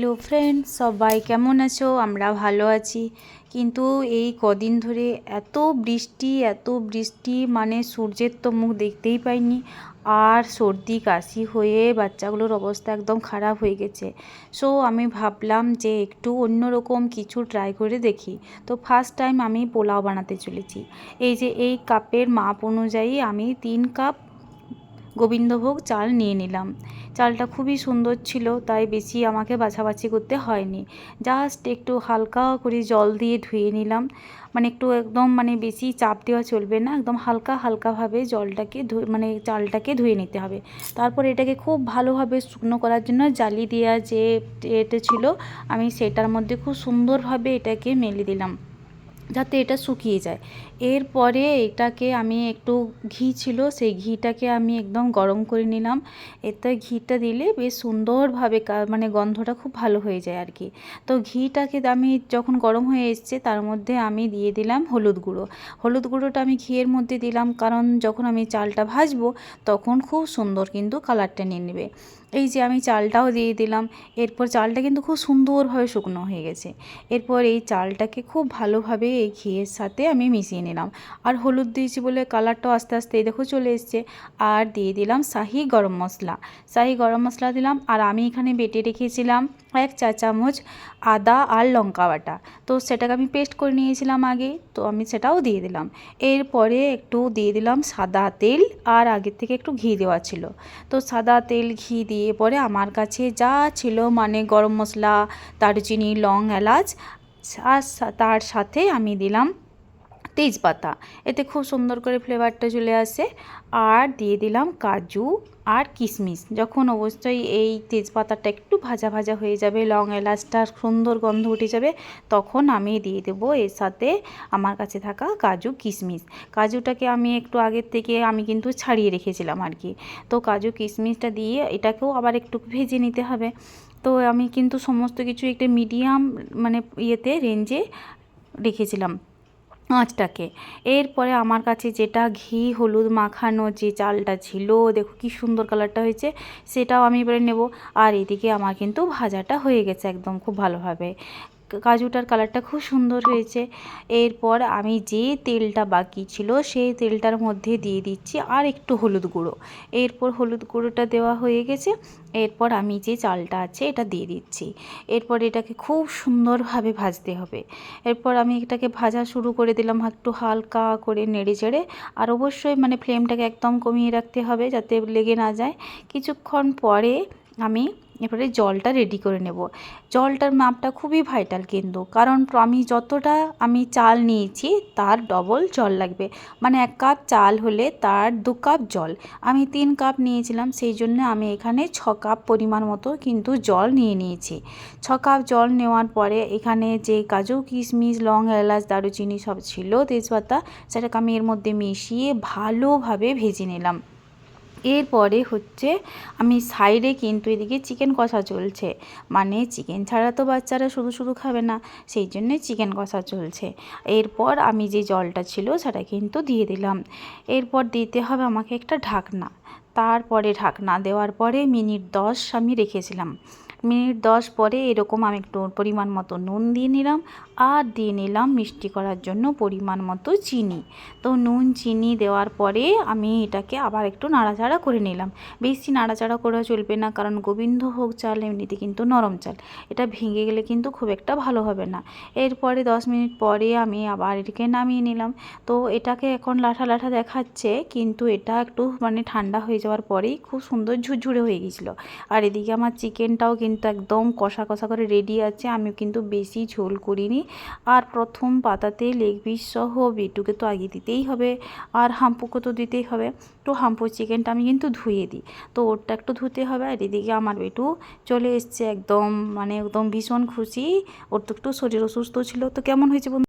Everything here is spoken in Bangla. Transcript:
হ্যালো ফ্রেন্ড সবাই কেমন আছো? আমরা ভালো আছি। কিন্তু এই কদিন ধরে এত বৃষ্টি এত বৃষ্টি মানে সূর্যের তো মুখ দেখতেই পাইনি। আর সর্দি কাশি হয়ে বাচ্চাগুলোর অবস্থা একদম খারাপ হয়ে গেছে। সো আমি ভাবলাম যে একটু অন্যরকম কিছু ট্রাই করে দেখি। তো ফার্স্ট টাইম আমি পোলাও বানাতে চলেছি। এই যে, এই কাপের মাপ অনুযায়ী আমি তিন কাপ গোবিন্দভোগ চাল নিয়ে নিলাম। চালটা খুবই সুন্দর ছিল, তাই বেশি আমাকে বাছাবাছি করতে হয়নি। জাস্ট একটু হালকা করে জল দিয়ে ধুয়ে নিলাম। মানে একটু একদম মানে বেশি চাপ দেওয়া চলবে না, একদম হালকা হালকাভাবে জলটাকে মানে চালটাকে ধুয়ে নিতে হবে। তারপর এটাকে খুব ভালোভাবে শুকনো করার জন্য জালি দেওয়া যে এটা ছিল, আমি সেটার মধ্যে খুব সুন্দরভাবে এটাকে মেলে দিলাম। যাতে এটা শুকিয়ে যায়। এরপরে এটাকে আমি একটু ঘি ছিল, সেই ঘিটাকে আমি একদম গরম করে নিলাম। এতে ঘিটা দিলে বেশ সুন্দরভাবে মানে গন্ধটা খুব ভালো হয়ে যায় আর কি। তো ঘিটাকে আমি যখন গরম হয়ে এসছে, তার মধ্যে আমি দিয়ে দিলাম হলুদ গুঁড়ো। হলুদ গুঁড়োটা আমি ঘিয়ের মধ্যে দিলাম, কারণ যখন আমি চালটা ভাজবো, তখন খুব সুন্দর কিন্তু কালারটা নিয়ে নেবে। এই যে আমি চালটাও দিয়ে দিলাম। এরপর চালটা কিন্তু খুব সুন্দরভাবে শুকনো হয়ে গেছে। এরপর এই চালটাকে খুব ভালোভাবে এই ঘিয়ের সাথে আমি মিশিয়ে নিলাম। আর হলুদ দিয়েছি বলে কালারটাও আস্তে আস্তে এই দেখো চলে এসছে। আর দিয়ে দিলাম শাহি গরম মশলা। শাহি গরম মশলা দিলাম আর আমি এখানে বেটে রেখেছিলাম এক চা চামচ আদা আর লঙ্কা বাটা। তো সেটাকে আমি পেস্ট করে নিয়েছিলাম আগে। তো আমি সেটাও দিয়ে দিলাম। এরপরে একটু দিয়ে দিলাম সাদা তেল আর আগের থেকে একটু ঘি দেওয়া ছিল। তো সাদা তেল, ঘি দিয়ে পরে আমার কাছে যা ছিল মানে গরম মশলা, দারুচিনি, লং এলাচ, আর তার সাথে আমি দিলাম তেজপাতা। এতে খুব সুন্দর করে ফ্লেভারটা চলে আসে। আর দিয়ে দিলাম কাজু আর কিশমিশ যখন অবশ্যই এই তেজপাতাটা একটু ভাজা ভাজা হয়ে যাবে, লং এলাচটার সুন্দর গন্ধ উঠে যাবে, তখন আমি দিয়ে দেবো এর সাথে আমার কাছে থাকা কাজু কিশমিশ কাজুটাকে আমি একটু আগের থেকে আমি কিন্তু ছাড়িয়ে রেখেছিলাম আর কি। তো কাজু কিশমিশটা দিয়ে এটাকেও আবার একটু ভেজে নিতে হবে। তো আমি কিন্তু সমস্ত কিছু একটা মিডিয়াম মানে ইয়েতে রেঞ্জে রেখেছিলাম। আঁচটাকে। এরপরে আমার কাছে যেটা ঘি, হলুদ মাখানো যে চালটা ছিল, দেখো কি সুন্দর কালারটা হয়েছে, সেটাও আমি এবারে নেব। আর এদিকে আমার কিন্তু ভাজাটা হয়ে গেছে একদম খুব ভালোভাবে। কাজুটার কালারটা খুব সুন্দর হয়েছে। এরপর আমি যে তেলটা বাকি ছিল, সেই তেলটার মধ্যে দিয়ে দিচ্ছি আর একটু হলুদ গুঁড়ো। এরপর হলুদ গুঁড়োটা দেওয়া হয়ে গেছে। এরপর আমি যে চালটা আছে, এটা দিয়ে দিচ্ছি। এরপর এটাকে খুব সুন্দরভাবে ভাজতে হবে। এরপর আমি এটাকে ভাজা শুরু করে দিলাম একটু হালকা করে নেড়ে চেড়ে। আর অবশ্যই মানে ফ্লেমটাকে একদম কমিয়ে রাখতে হবে যাতে লেগে না যায়। কিছুক্ষণ পরে আমি এবারে জলটা রেডি করে নেব। জলটার মাপটা খুবই ভাইটাল কিন্তু, কারণ আমি যতটা আমি চাল নিয়েছি তার ডবল জল লাগবে। মানে এক কাপ চাল হলে তার দু কাপ জল। আমি তিন কাপ নিয়েছিলাম, সেই জন্য আমি এখানে ছ কাপ পরিমাণ মতো কিন্তু জল নিয়ে নিয়েছি। ছ কাপ জল নেওয়ার পরে এখানে যে কাজু, কিশমিশ, লং, এলাচ, দারুচিনি সব ছিল তেজপাতা, সেটাকে আমি এর মধ্যে মিশিয়ে ভালোভাবে ভেজে নিলাম। এরপরে হচ্ছে আমি সাইডে কিন্তু এদিকে চিকেন কষা চলছে। মানে চিকেন ছাড়া তো বাচ্চারা শুধু শুধু খাবে না, সেই জন্যে চিকেন কষা চলছে। এরপর আমি যে জলটা ছিল সেটা কিন্তু দিয়ে দিলাম। এরপর দিতে হবে আমাকে একটা ঢাকনা। তারপরে ঢাকনা দেওয়ার পরে মিনিট দশ আমি রেখেছিলাম। মিনিট দশ পরে এরকম আমি একটু পরিমাণ মতো নুন দিয়ে নিলাম আর দিয়ে নিলাম মিষ্টি করার জন্য পরিমাণ মতো চিনি। তো নুন, চিনি দেওয়ার পরে আমি এটাকে আবার একটু নাড়াচাড়া করে নিলাম। বেশি নাড়াচাড়া করা চলবে না কারণ গোবিন্দভোগ চাল এমনিতে কিন্তু নরম চাল। এটা ভেঙে গেলে কিন্তু খুব একটা ভালো হবে না। এরপরে দশ মিনিট পরে আমি আবার এটাকে নামিয়ে নিলাম। তো এটাকে এখন লাঠা লাঠা দেখাচ্ছে কিন্তু এটা একটু মানে ঠান্ডা হয়ে যাওয়ার পরেই খুব সুন্দর ঝুরঝুরে হয়ে গেছিল। আর এদিকে আমার চিকেনটাও কিন্তু একদম কষা কষা করে রেডি আছে। আমি কিন্তু বেশি ঝোল করিনি। আর প্রথম পাতাতে লেগ পিস সহ বেটুকে তো আগে দিতেই হবে, আর হাম্পুকে তো দিতেই হবে। তো হাম্পু চিকেনটা আমি কিন্তু ধুয়ে দিই। তো ওরটা একটু ধুতে হবে, আর এদিকে আমার বেটু চলে এসছে একদম মানে একদম ভীষণ খুশি। ওর তো একটু শরীর অসুস্থ ছিল। তো কেমন হয়েছে